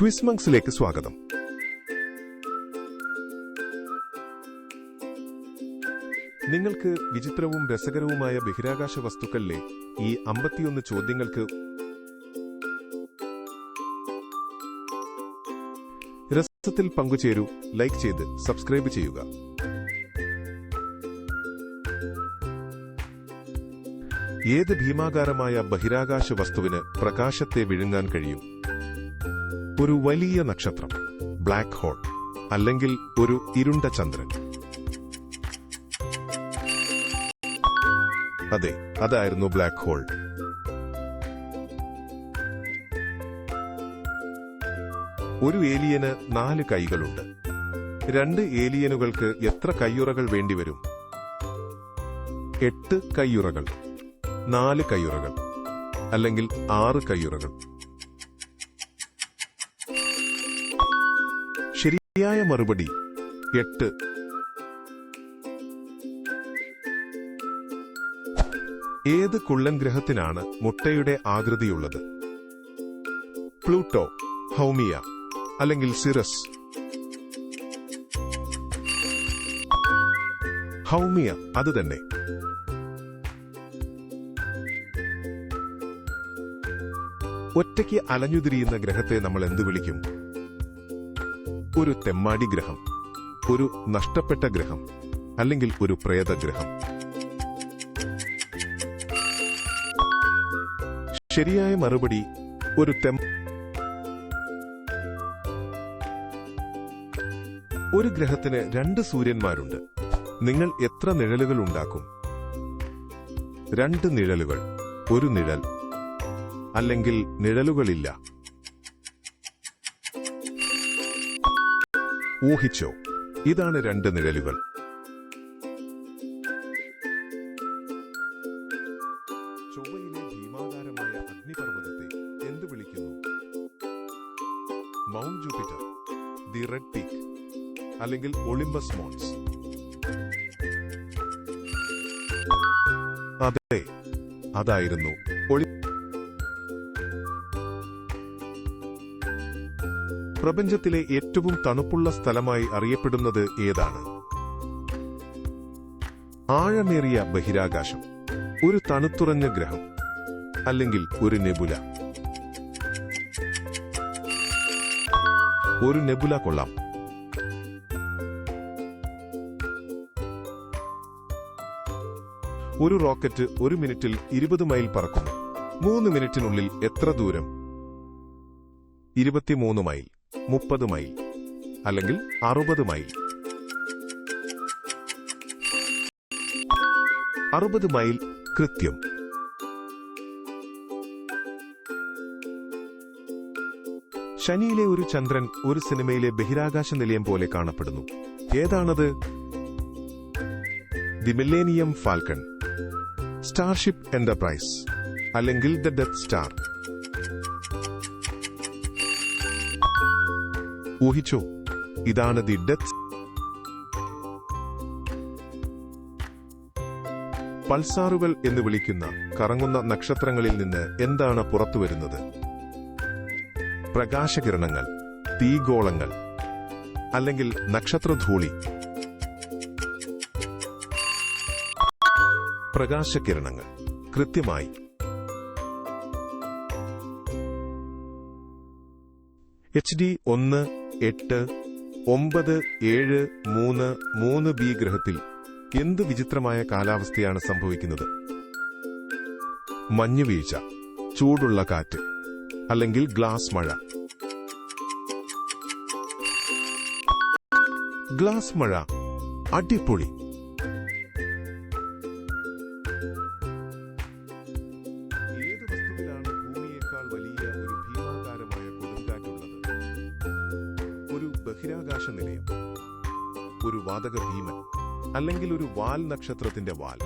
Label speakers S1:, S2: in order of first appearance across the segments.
S1: ക്വിസ്മങ്സിലേക്ക് സ്വാഗതം. നിങ്ങൾക്ക് വിചിത്രവും രസകരവുമായ ബഹിരാകാശ വസ്തുക്കളിലെ ഈ അമ്പത്തിയൊന്ന് ചോദ്യങ്ങൾക്ക് രസത്തിൽ പങ്കുചേരൂ. ലൈക്ക് ചെയ്ത് സബ്സ്ക്രൈബ് ചെയ്യുക. ഏത് ഭീമാകാരമായ ബഹിരാകാശ വസ്തുവിന് പ്രകാശത്തെ വിഴുങ്ങാൻ കഴിയും? ഒരു വലിയ നക്ഷത്രം ബ്ലാക്ക് ഹോൾ അല്ലെങ്കിൽ ഒരു ഇരുണ്ട ചന്ദ്രൻ. അതെ അതായിരുന്നു ബ്ലാക്ക് ഹോൾ ഒരു ഏലിയന് നാല് കൈകളുണ്ട്. രണ്ട് ഏലിയനുകൾക്ക് എത്ര കയ്യുറകൾ വേണ്ടിവരും? എട്ട് കയ്യുറകൾ നാല് കയ്യുറകൾ അല്ലെങ്കിൽ ആറ് കയ്യുറകൾ. മറുപടി. എട്ട്. ഏത് കുള്ളൻ ഗ്രഹത്തിനാണ് മുട്ടയുടെ ആകൃതിയുള്ളത്? പ്ലൂട്ടോ ഹൗമിയ അല്ലെങ്കിൽ സിറസ്? ഹൗമിയ അത് തന്നെ. ഒറ്റയ്ക്ക് അലഞ്ഞുതിരിയുന്ന ഗ്രഹത്തെ നമ്മൾ എന്തു വിളിക്കും? ഒരു തെമ്മാടി ഗ്രഹം ഒരു നഷ്ടപ്പെട്ട ഗ്രഹം അല്ലെങ്കിൽ ഒരു പ്രേതഗ്രഹം ശരിയായ മറുപടി ഒരു ഒരു ഗ്രഹത്തിന് രണ്ട് സൂര്യന്മാരുണ്ട്. നിങ്ങൾ എത്ര നിഴലുകൾ ഉണ്ടാക്കും? രണ്ട് നിഴലുകൾ ഒരു നിഴൽ അല്ലെങ്കിൽ നിഴലുകളില്ല. ഊഹിച്ചോ ഇതാണ് രണ്ട് നിഴലുകൾ ചൊവ്വയിലെ ഭീമാകാരമായ അഗ്നിപർവതത്തെ എന്ത് വിളിക്കുന്നു? Mount Jupiter the Red Peak അല്ലെങ്കിൽ ഒളിമ്പസ് മോൺസ്. അതെ അതായിരുന്നു ഒളി പ്രപഞ്ചത്തിലെ ഏറ്റവും തണുപ്പുള്ള സ്ഥലമായി അറിയപ്പെടുന്നത് ഏതാണ്? ആഴമേറിയ ബഹിരാകാശം ഒരു തണുത്തുറഞ്ഞ ഗ്രഹം അല്ലെങ്കിൽ ഒരു നെബുല? ഒരു നെബുല കൊള്ളാം. ഒരു റോക്കറ്റ് ഒരു മിനിറ്റിൽ ഇരുപത് മൈൽ പറക്കുന്നു. മൂന്ന് മിനിറ്റിനുള്ളിൽ എത്ര ദൂരം? ഇരുപത്തിമൂന്ന് മൈൽ. മുപ്പത് മൈൽ അല്ലെങ്കിൽ അറുപത് മൈൽ. അറുപത് മൈൽ കൃത്യം. ശനിയിലെ ഒരു ചന്ദ്രൻ ഒരു സിനിമയിലെ ബഹിരാകാശ നിലയം പോലെ കാണപ്പെടുന്നു. ഏതാണത്? The Millennium Falcon. Starship Enterprise അല്ലെങ്കിൽ ദ ഡെത്ത് സ്റ്റാർ. ഊഹിച്ചോ. ഇതാണ് ദി ഡെത്ത്. പൾസാറുകൾ എന്ന് വിളിക്കുന്ന കറങ്ങുന്ന നക്ഷത്രങ്ങളിൽ നിന്ന് എന്താണ് പുറത്തു വരുന്നത് പ്രകാശകിരണങ്ങൾ തീഗോളങ്ങൾ അല്ലെങ്കിൽ നക്ഷത്രധൂളി. പ്രകാശകിരണങ്ങൾ കൃത്യമായി. എച്ച് ഡി ഒന്ന് എട്ട് ഒമ്പത് ഏഴ് മൂന്ന് മൂന്ന് ബി ഗ്രഹത്തിൽ എന്ത് വിചിത്രമായ കാലാവസ്ഥയാണ് സംഭവിക്കുന്നത്? മഞ്ഞുവീഴ്ച ചൂടുള്ള കാറ്റ് അല്ലെങ്കിൽ ഗ്ലാസ് മഴ. ഗ്ലാസ് മഴ അടിപൊളി. അല്ലെങ്കിൽ ഒരു വാൽ നക്ഷത്രത്തിന്റെ വാൽ.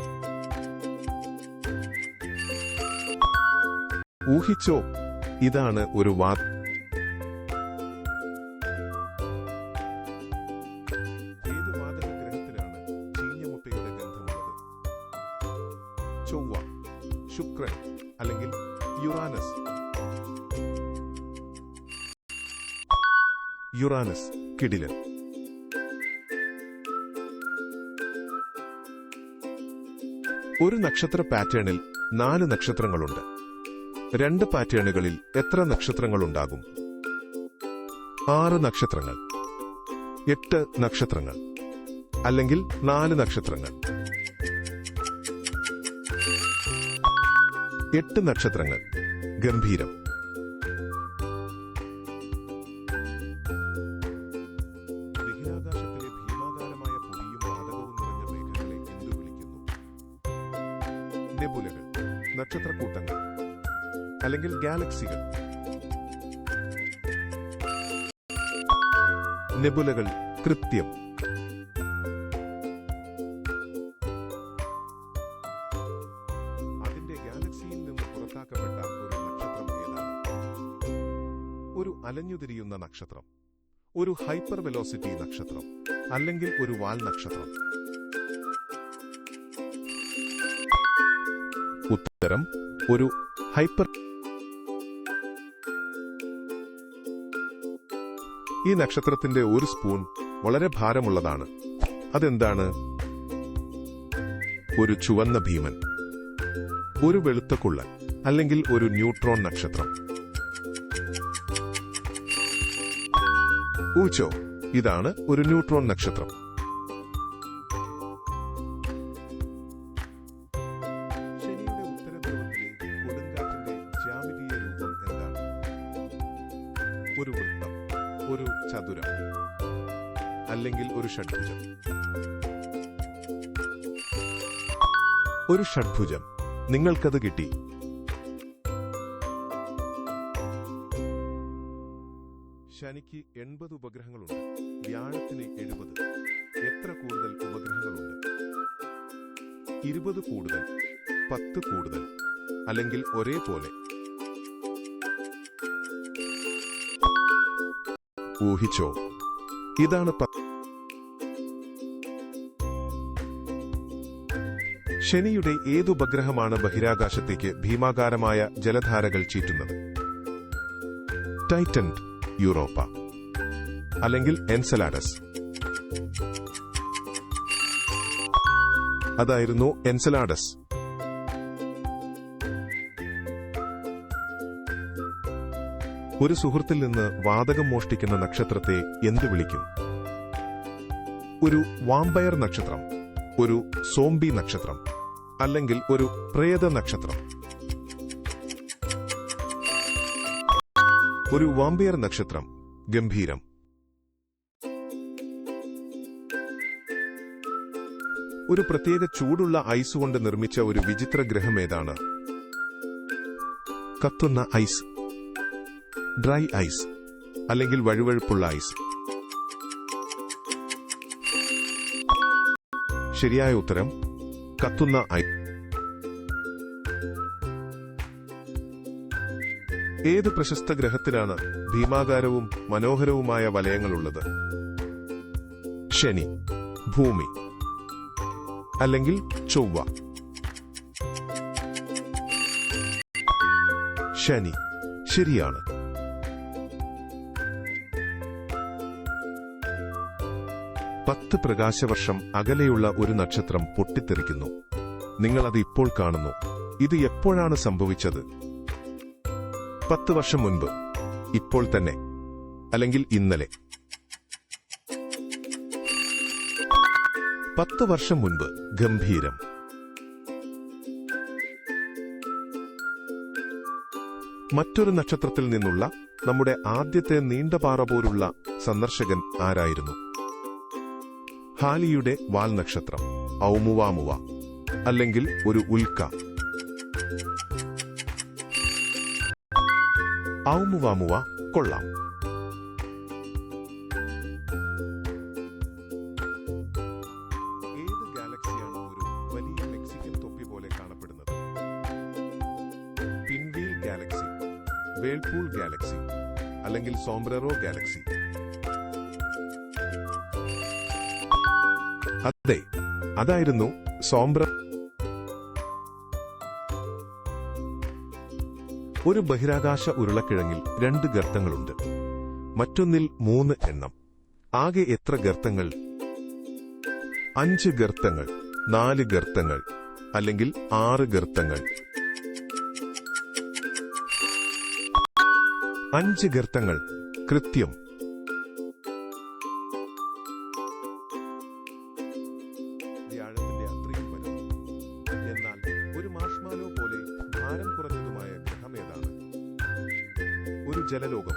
S1: ഊഹിച്ചോ ഇതാണ് ഒരു വാ ഏത് വാതക ഗ്രഹത്തിലാണ് ചീഞ്ഞ മുട്ടയുടെ ഗന്ധമുള്ളത്? ചൊവ്വ ശുക്രൻ അല്ലെങ്കിൽ യുറാനസ്. യുറാനസ് കിടിലൻ. ഒരു നക്ഷത്ര പാറ്റേണിൽ നാല് നക്ഷത്രങ്ങളുണ്ട്. രണ്ട് പാറ്റേണുകളിൽ എത്ര നക്ഷത്രങ്ങളുണ്ടാകും? ആറ് നക്ഷത്രങ്ങൾ. എട്ട് നക്ഷത്രങ്ങൾ. അല്ലെങ്കിൽ നാല് നക്ഷത്രങ്ങൾ. എട്ട് നക്ഷത്രങ്ങൾ. ഗംഭീരം. അല്ലെങ്കിൽ ഗാലക്സികൾ. നെബുലകൾ കൃത്യം. അതിന്റെ ഗാലക്സിയിൽ നിന്ന് പുറത്താക്കപ്പെട്ട ഒരു നക്ഷത്രം ഏതാണ്? ഒരു അലഞ്ഞുതിരിയുന്ന നക്ഷത്രം ഒരു ഹൈപ്പർ വെലോസിറ്റി നക്ഷത്രം അല്ലെങ്കിൽ ഒരു വാൽ നക്ഷത്രം? ഉത്തരം ഒരു ഹൈപ്പർ ഈ നക്ഷത്രത്തിന്റെ ഒരു സ്പൂൺ വളരെ ഭാരമുള്ളതാണ്. അതെന്താണ്? ഒരു ചുവന്ന ഭീമൻ ഒരു വെളുത്ത കുള്ളൻ അല്ലെങ്കിൽ ഒരു ന്യൂട്രോൺ നക്ഷത്രം. ഊച്ചോ ഇതാണ് ഒരു ന്യൂട്രോൺ നക്ഷത്രം. ഒരു വൃത്തം. ഒരു ചതുരം. അല്ലെങ്കിൽ ഒരു ഷഡ്ഭുജം. ഒരു ഷഡ്ഭുജം. നിങ്ങൾക്കത് കിട്ടി. ശനിക്ക് എൺപത് ഉപഗ്രഹങ്ങളുണ്ട്. വ്യാഴത്തിന് എഴുപത്. എത്ര കൂടുതൽ ഉപഗ്രഹങ്ങളുണ്ട്? ഇരുപത് കൂടുതൽ പത്ത് കൂടുതൽ അല്ലെങ്കിൽ ഒരേപോലെ. ഊഹിച്ചോ? ഇതാണ് ശനിയുടെ ഏതുപഗ്രഹമാണ് ബഹിരാകാശത്തേക്ക് ഭീമാകാരമായ ജലധാരകൾ ചീറ്റുന്നത്? Titan Europa. അല്ലെങ്കിൽ എൻസലാഡസ്. അതായിരുന്നു എൻസലാഡസ്. ഒരു സുഹൃത്തിൽ നിന്ന് വാതകം മോഷ്ടിക്കുന്ന നക്ഷത്രത്തെ എന്ത് വിളിക്കും? ഒരു വാമ്പയർ നക്ഷത്രം ഒരു സോംബി നക്ഷത്രം അല്ലെങ്കിൽ ഒരു പ്രേത നക്ഷത്രം. ഒരു വാമ്പയർ നക്ഷത്രം ഗംഭീരം. ഒരു പ്രത്യേക ചൂടുള്ള ഐസ് കൊണ്ട് നിർമ്മിച്ച ഒരു വിചിത്ര ഗ്രഹം ഏതാണ്? കത്തുന്ന ഐസ്. ഡ്രൈ ഐസ് അല്ലെങ്കിൽ വഴുവഴുപ്പുള്ള ഐസ്. ശരിയായ ഉത്തരം കത്തുന്ന ഐസ് ഏത് പ്രശസ്ത ഗ്രഹത്തിലാണ് ഭീമാകാരവും മനോഹരവുമായ വലയങ്ങളുള്ളത്? ശനി ഭൂമി അല്ലെങ്കിൽ ചൊവ്വ. ശനി ശരിയാണ്. പത്ത് പ്രകാശവർഷം അകലെയുള്ള ഒരു നക്ഷത്രം പൊട്ടിത്തെറിക്കുന്നു. നിങ്ങൾ അത് ഇപ്പോൾ കാണുന്നു. ഇത് എപ്പോഴാണ് സംഭവിച്ചത്? പത്ത് വർഷം മുൻപ്. ഇപ്പോൾ തന്നെ. അല്ലെങ്കിൽ ഇന്നലെ. പത്ത് വർഷം മുൻപ്. ഗംഭീരം. മറ്റൊരു നക്ഷത്രത്തിൽ നിന്നുള്ള നമ്മുടെ ആദ്യത്തെ നീണ്ടപാറ പോലുള്ള സന്ദർശകൻ ആരായിരുന്നു? ഹാലിയുടെ വാൽ നക്ഷത്രം ഔമുവാമുവ അല്ലെങ്കിൽ ഒരു ഉൽക്ക. ഔമുവാമുവ കൊള്ളാം. ഒരു വലിയ മെക്സിക്കൻ തൊപ്പി പോലെ ഗാലക്സി ഗാലക്സി അല്ലെങ്കിൽ സോംബ്രറോ ഗാലക്സി. അതെ അതായിരുന്നു സോംബ്ര ഒരു ബഹിരാകാശ ഉരുളക്കിഴങ്ങിൽ രണ്ട് ഗർത്തങ്ങളുണ്ട്. മറ്റൊന്നിൽ മൂന്ന് എണ്ണം. ആകെ എത്ര ഗർത്തങ്ങൾ? അഞ്ച് ഗർത്തങ്ങൾ നാല് ഗർത്തങ്ങൾ അല്ലെങ്കിൽ ആറ് ഗർത്തങ്ങൾ? അഞ്ച് ഗർത്തങ്ങൾ കൃത്യം ജലലോകം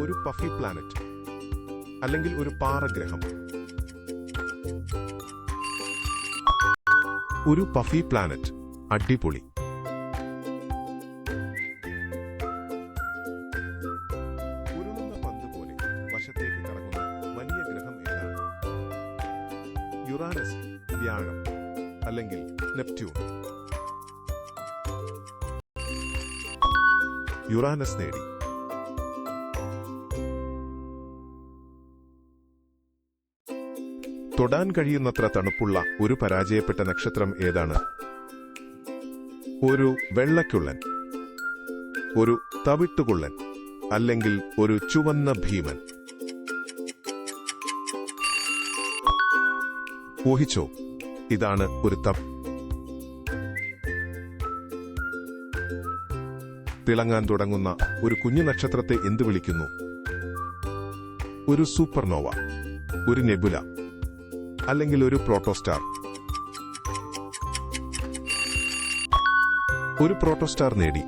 S1: ഒരു പഫി പ്ലാനറ്റ് അല്ലെങ്കിൽ ഒരു പാറഗ്രഹം. ഒരു പഫി പ്ലാനറ്റ് അടിപൊളി. ഉരുളുന്ന പന്ത് പോലെ വശത്തേക്ക് കറങ്ങുന്ന വലിയ ഗ്രഹം ഏതാണ്? യുറാനസ് വ്യാഴം അല്ലെങ്കിൽ നെപ്റ്റ്യൂൺ. യുറാനസ് നേടി. തൊടാൻ കഴിയുന്നത്ര തണുപ്പുള്ള ഒരു പരാജയപ്പെട്ട നക്ഷത്രം ഏതാണ്? ഒരു വെള്ളക്കുള്ളൻ ഒരു തവിട്ടുകുള്ളൻ അല്ലെങ്കിൽ ഒരു ചുവന്ന ഭീമൻ. ഊഹിച്ചോ ഇതാണ് ഒരു തപ് തിളങ്ങാൻ തുടങ്ങുന്ന ഒരു കുഞ്ഞു നക്ഷത്രത്തെ എന്തു വിളിക്കുന്നു? ഒരു സൂപ്പർനോവ ഒരു നെബുല അല്ലെങ്കിൽ ഒരു പ്രോട്ടോസ്റ്റാർ. ഒരു പ്രോട്ടോസ്റ്റാർ നേടി.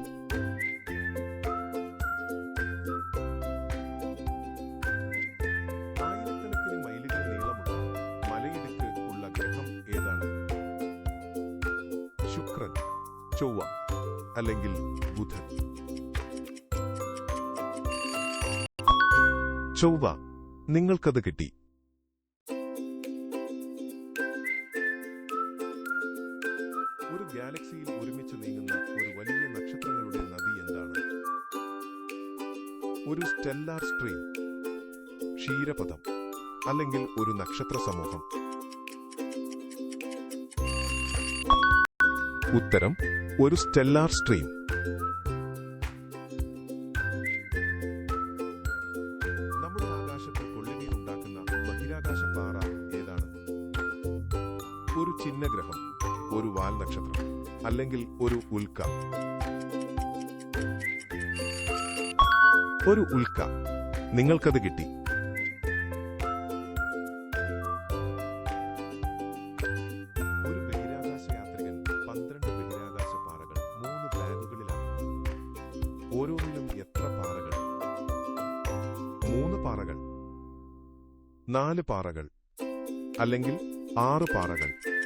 S1: ഗ്രഹം ഏതാണ്? ശുക്രൻ ചൊവ്വ അല്ലെങ്കിൽ ബുധൻ. ചൊവ്വ നിങ്ങൾക്കത് കിട്ടി. ഗാലക്സിയിൽ ഒരുമിച്ച് നീങ്ങുന്ന ഒരു വലിയ നക്ഷത്രങ്ങളുടെ നദി എന്താണ്? ഒരു സ്റ്റെല്ലാർ സ്ട്രീം ക്ഷീരപഥം അല്ലെങ്കിൽ ഒരു നക്ഷത്ര സമൂഹം. ഉത്തരം ഒരു സ്റ്റെല്ലാർ സ്ട്രീം. ഉൽക്ക. ഒരു ഉൽക്ക. നിങ്ങൾക്കത് കിട്ടി. ഒരു ബഹിരാകാശ യാത്രികൻ പന്ത്രണ്ട് ബഹിരാകാശ പാറകൾ മൂന്ന് ബാഗുകളിലാണ് ഓരോന്നിലും എത്ര പാറകൾ? മൂന്ന് പാറകൾ. നാല് പാറകൾ. അല്ലെങ്കിൽ ആറ് പാറകൾ.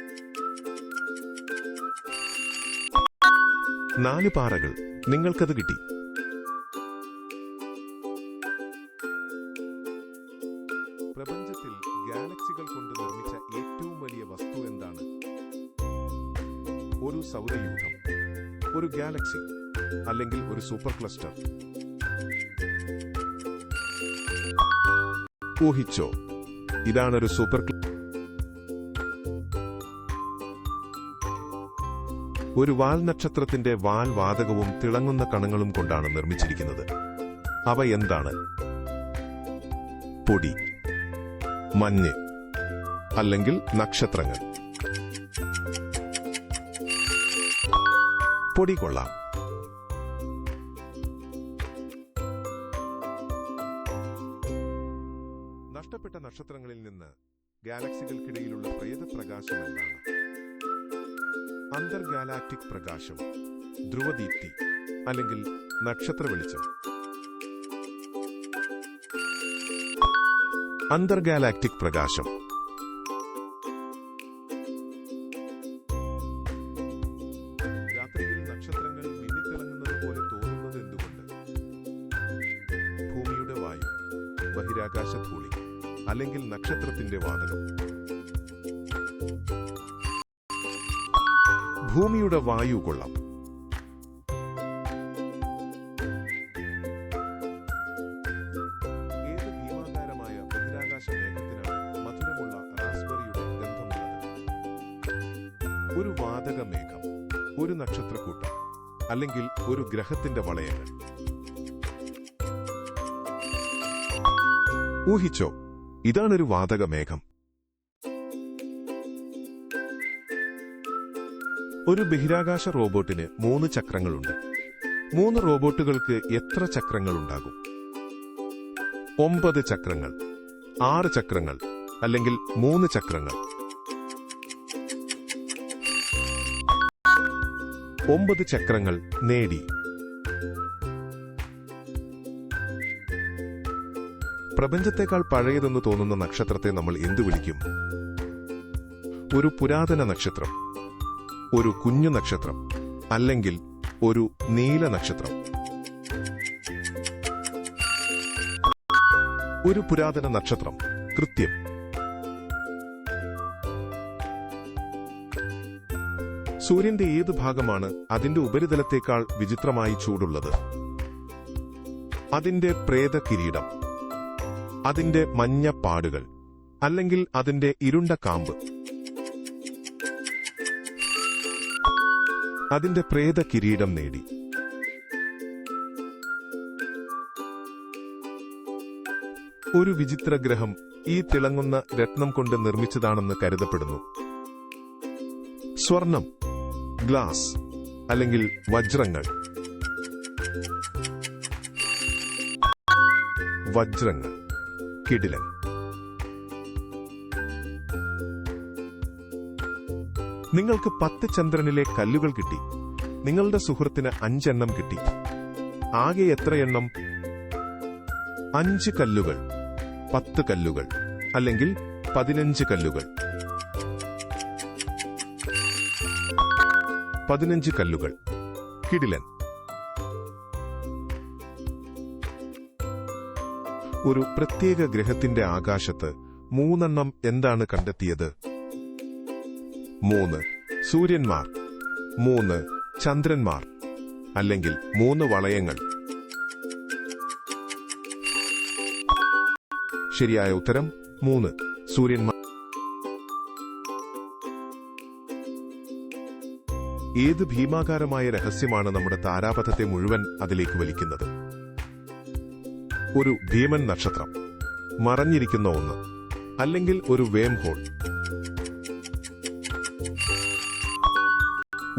S1: നാല് പാറകൾ. നിങ്ങൾക്കത് കിട്ടി. പ്രപഞ്ചത്തിൽ ഗാലക്സികൾ കൊണ്ട് നിർമ്മിച്ച ഏറ്റവും വലിയ വസ്തു എന്താണ്? ഒരു സൗരയൂഥം ഒരു ഗാലക്സി അല്ലെങ്കിൽ ഒരു സൂപ്പർ ക്ലസ്റ്റർ. ഊഹിച്ചോ ഇതാണൊരു സൂപ്പർ ഒരു വാൽ നക്ഷത്രത്തിന്റെ വാൽ വാതകവും തിളങ്ങുന്ന കണങ്ങളും കൊണ്ടാണ് നിർമ്മിച്ചിരിക്കുന്നത്. അവ എന്താണ്? പൊടി മഞ്ഞ് അല്ലെങ്കിൽ നക്ഷത്രങ്ങൾ. പൊടി കൊള്ളാം. നഷ്ടപ്പെട്ട നക്ഷത്രങ്ങളിൽ നിന്ന് ഗാലക്സികൾക്കിടയിലുള്ള പ്രേതപ്രകാശം എന്താണ്? അന്തർഗാലാക്ടിക് പ്രകാശം ധ്രുവദീപ്തി അല്ലെങ്കിൽ നക്ഷത്ര വെളിച്ചം. അന്തർഗാലാക്ടിക് പ്രകാശം. രാത്രിയിൽ നക്ഷത്രങ്ങൾ മിന്നിത്തിളങ്ങുന്നത് പോലെ തോന്നുന്നത് എന്തുകൊണ്ട്? ഭൂമിയുടെ വായു ബഹിരാകാശ ധൂളി അല്ലെങ്കിൽ നക്ഷത്രത്തിന്റെ വാതകം. ഭൂമിയുടെ വായു കൊള്ളാം. ഒരു വാതക മേഘം ഒരു നക്ഷത്രക്കൂട്ടം അല്ലെങ്കിൽ ഒരു ഗ്രഹത്തിന്റെ വളയങ്ങൾ. ഊഹിച്ചോ ഇതാണൊരു വാതക ഒരു ബഹിരാകാശ റോബോട്ടിന് മൂന്ന് ചക്രങ്ങളുണ്ട്. മൂന്ന് റോബോട്ടുകൾക്ക് എത്ര ചക്രങ്ങളുണ്ടാകും? ഒമ്പത് ചക്രങ്ങൾ ആറ് ചക്രങ്ങൾ അല്ലെങ്കിൽ മൂന്ന് ചക്രങ്ങൾ. ഒമ്പത് ചക്രങ്ങൾ നേടി. പ്രപഞ്ചത്തെക്കാൾ പഴയതെന്ന് തോന്നുന്ന നക്ഷത്രത്തെ നമ്മൾ എന്തു വിളിക്കും? ഒരു പുരാതന നക്ഷത്രം. ഒരു കുഞ്ഞു നക്ഷത്രം അല്ലെങ്കിൽ ഒരു നീല നക്ഷത്രം. ഒരു പുരാതന നക്ഷത്രം. കൃത്യം. സൂര്യന്റെ ഏത് ഭാഗമാണ് അതിന്റെ ഉപരിതലത്തേക്കാൾ വിചിത്രമായി ചൂടുള്ളത്? അതിന്റെ പ്രേത കിരീടം. അതിന്റെ മഞ്ഞ പാടുകൾ. അല്ലെങ്കിൽ അതിന്റെ ഇരുണ്ട കാമ്പ്. അതിന്റെ പ്രേത കിരീടം നേടി. ഒരു വിചിത്ര ഗ്രഹം ഈ തിളങ്ങുന്ന രത്നം കൊണ്ട് നിർമ്മിച്ചതാണെന്ന് കരുതപ്പെടുന്നു. സ്വർണം ഗ്ലാസ് അല്ലെങ്കിൽ വജ്രങ്ങൾ. വജ്രങ്ങൾ കിടിലൻ. നിങ്ങൾക്ക് പത്ത് ചന്ദ്രനിലെ കല്ലുകൾ കിട്ടി. നിങ്ങളുടെ സുഹൃത്തിന് അഞ്ചെണ്ണം കിട്ടി. ആകെ എത്ര എണ്ണം അഞ്ച് കല്ലുകൾ. പത്ത് കല്ലുകൾ. അല്ലെങ്കിൽ പതിനഞ്ച് കല്ലുകൾ. പതിനഞ്ച് കല്ലുകൾ. കിടിലൻ. ഒരു പ്രത്യേക ഗ്രഹത്തിന്റെ ആകാശത്ത് മൂന്നെണ്ണം എന്താണ് കണ്ടെത്തിയത്? മൂന്ന്. സൂര്യന്മാർ. മൂന്ന്. ചന്ദ്രന്മാർ. അല്ലെങ്കിൽ മൂന്ന് വളയങ്ങൾ. ശരിയായ ഉത്തരം മൂന്ന്. സൂര്യന്മാർ. ഏത് ഭീമാകാരമായ രഹസ്യമാണ് നമ്മുടെ താരാപഥത്തെ മുഴുവൻ അതിലേക്ക് വലിക്കുന്നത്? ഒരു ഭീമൻ നക്ഷത്രം. മറഞ്ഞിരിക്കുന്ന ഒന്ന്. അല്ലെങ്കിൽ ഒരു വേം ഹോൾ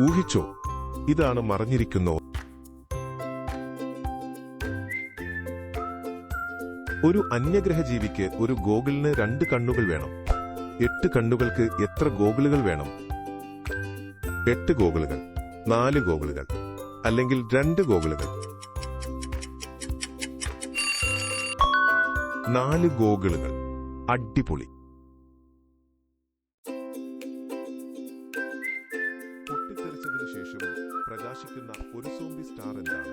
S1: ഊഹിച്ചോ? ഇതാണ് മറഞ്ഞിരിക്കുന്ന? ഒരു അന്യഗ്രഹ ജീവിക്ക് ഒരു ഗോഗിളിന് രണ്ട് കണ്ണുകൾ വേണം. എട്ട് കണ്ണുകൾക്ക് എത്ര ഗോഗിളുകൾ വേണം? എട്ട് ഗോഗിളുകൾ നാല് ഗോഗിളുകൾ അല്ലെങ്കിൽ രണ്ട് ഗോഗിളുകൾ. നാല് ഗോഗിളുകൾ. അടിപൊളി. പ്രകാശിക്കുന്ന ഒരു സോംബി സ്റ്റാർ എന്താണ്?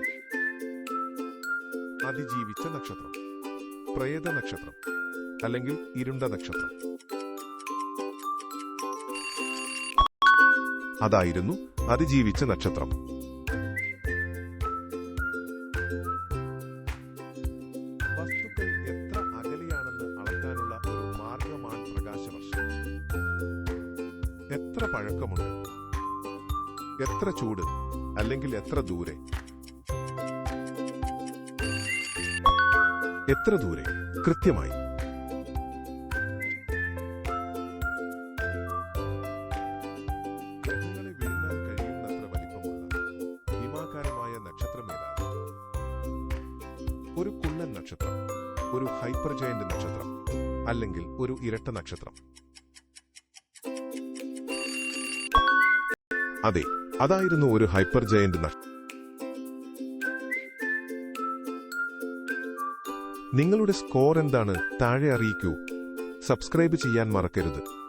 S1: അതിജീവിച്ച നക്ഷത്രം പ്രേത നക്ഷത്രം അല്ലെങ്കിൽ ഇരുണ്ട നക്ഷത്രം. അതായിരുന്നു അതിജീവിച്ച നക്ഷത്രം. എത്ര ദൂരെ? എത്ര ദൂരെ? കൃത്യമായി. കഴിയുന്നത്ര വലിപ്പമുള്ള ഭീമാകാരമായ നക്ഷത്രം ഏതാണ്? ഒരു കുള്ളൻ നക്ഷത്രം ഒരു ഹൈപ്പർ ജയന്റ് നക്ഷത്രം അല്ലെങ്കിൽ ഒരു ഇരട്ട നക്ഷത്രം? അതെ. അതായിരുന്നു ഒരു ഹൈപ്പർ ജയന്റ് നക്ഷത്രം നിങ്ങളുടെ സ്കോർ എന്താണ്? താഴെ അറിയിക്കൂ. സബ്സ്ക്രൈബ് ചെയ്യാൻ മറക്കരുത്.